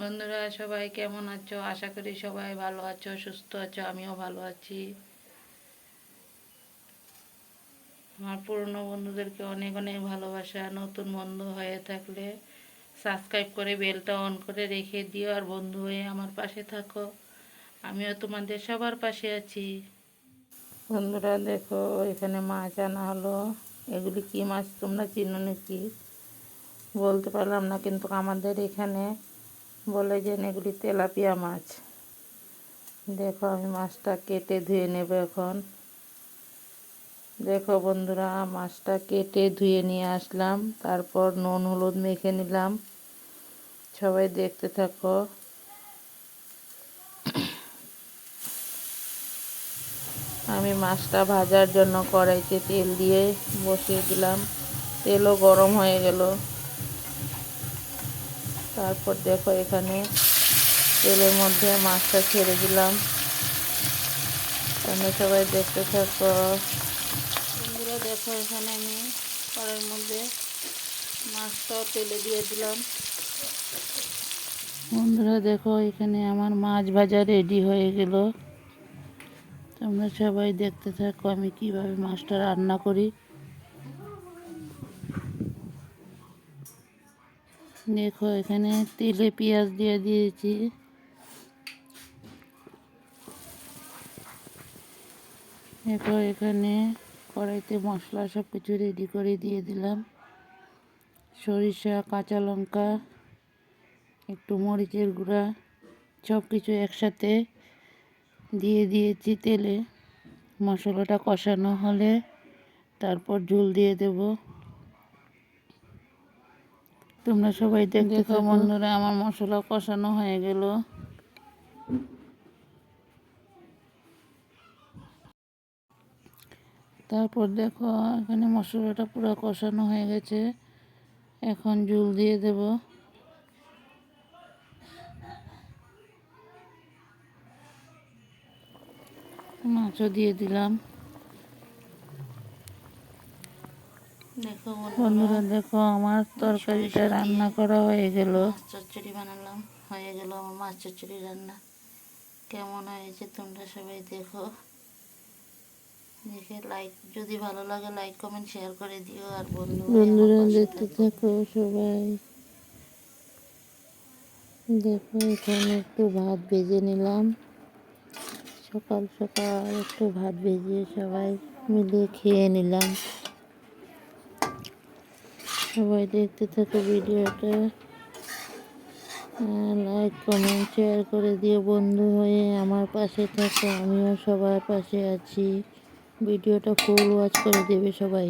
বন্ধুরা, সবাই কেমন আছো? আশা করি সবাই ভালো আছো, সুস্থ আছো, আমিও ভালো আছি। আমার পুরনো বন্ধুদেরকে অনেক অনেক ভালোবাসা। নতুন বন্ধু হয়ে থাকলে সাবস্ক্রাইব করে বেলটা অন করে রেখে দিও, আর বন্ধু হয়ে আমার পাশে থাকো। আমিও তোমাদের সবার পাশে আছি। বন্ধুরা, দেখো, এখানে মাছ আনা হলো। এগুলি কি মাছ তোমরা চিনো নাকি? বলতে পারলাম না, কিন্তু আমাদের এখানে বলে যে এগুলি তেলাপিয়া মাছ। দেখো আমি মাছটা কেটে ধুয়ে নেব এখন। দেখো বন্ধুরা, মাছটা কেটে ধুয়ে নিয়ে আসলাম, তারপর নুন, হলুদ মেখে নিলাম। সবাই দেখতে থাকো। আমি মাছটা ভাজার জন্য কড়াইতে তেল দিয়ে বসিয়ে দিলাম। তেলও গরম হয়ে গেল। তারপর দেখো এখানে তেলের মধ্যে মাছটা ছেড়ে দিলাম। তোমরা সবাই দেখতে থাকো। বন্ধুরা, দেখো এখানে আমি কড়াইয়ের মধ্যে মাছটাও তেলে দিয়ে দিলাম। বন্ধুরা, দেখো এখানে আমার মাছ ভাজা রেডি হয়ে গেল। তোমরা সবাই দেখতে থাকো আমি কীভাবে মাছটা রান্না করি। দেখো, এখানে তেলে পেঁয়াজ দিয়ে দিয়েছি। দেখো, এখানে কড়াইতে মশলা সব কিছু রেডি করে দিয়ে দিলাম। সরিষা, কাঁচা লঙ্কা, একটু মরিচের গুঁড়া সব কিছু একসাথে দিয়ে দিয়েছি তেলে। মশলাটা কষানো হলে তারপর ঝুল দিয়ে দেব। তোমরা সবাই থাকো। বন্ধুরা আমার মশলা কষানো হয়ে গেল। তারপর দেখো এখানে মশলাটা পুরো কষানো হয়ে গেছে। এখন জুল দিয়ে দেব। মাছও দিয়ে দিলাম। বন্ধুরা দেখো আমার তরকারিটা রান্না করা হয়ে গেল। চচ্চড়ি বানালাম হয়ে গেল আমার মাছ চচ্চড়ি রান্না। কেমন হয়েছে তোমরা সবাই দেখো। দেখে লাইক যদি ভালো লাগে লাইক কমেন্ট শেয়ার করে দিও আর বন্ধু বন্ধুরা দেখতে থাকো। সবাই। দেখো এখানে একটু ভাত ভেজে নিলাম। সকাল সকাল একটু ভাত ভেজে সবাই মিলে খেয়ে নিলাম। সবাই দেখতে থাকো ভিডিওটা। লাইক কমেন্ট শেয়ার করে দিয়ে বন্ধু হয়ে আমার পাশে থাকো। আমিও সবার পাশে আছি। ভিডিওটা ফুল ওয়াচ করে দেবে সবাই।